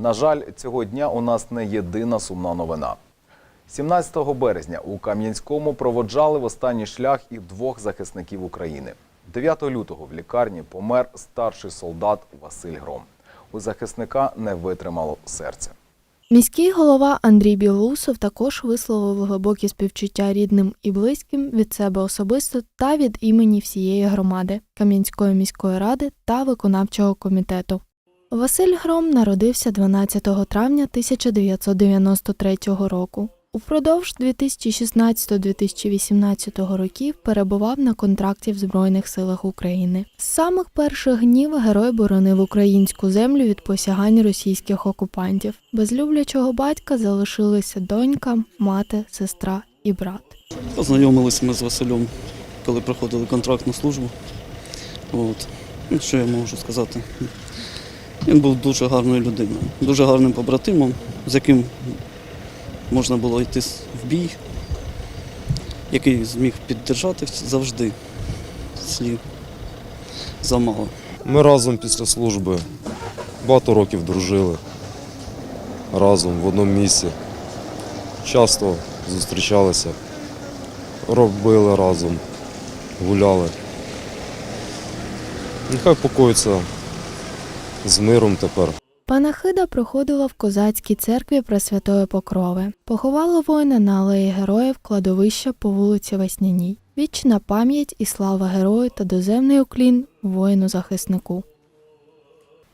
На жаль, цього дня у нас не єдина сумна новина. 17 березня у Кам'янському проводжали в останній шлях і двох захисників України. 9 лютого в лікарні помер старший солдат Василь Гром. У захисника не витримало серце. Міський голова Андрій Білоусов також висловив глибокі співчуття рідним і близьким від себе особисто та від імені всієї громади Кам'янської міської ради та виконавчого комітету. Василь Гром народився 12 травня 1993 року. Упродовж 2016-2018 років перебував на контракті в Збройних силах України. З самих перших днів герой боронив українську землю від посягань російських окупантів. Без люблячого батька залишилися донька, мати, сестра і брат. Познайомилися ми з Василем, коли проходили контрактну службу. От. Ну, Що я можу сказати? Він був дуже гарною людиною, дуже гарним побратимом, з яким можна було йти в бій, який зміг піддержати завжди слів замало. Ми разом після служби багато років дружили разом в одному місці. Часто зустрічалися, робили разом, гуляли. Нехай покоїться з миром тепер. Панахида проходила в козацькій церкві Пресвятої Покрови. Поховали воїна на алеї героїв кладовища по вулиці Весняній. Вічна пам'ять і слава герою та доземний уклін воїну-захиснику.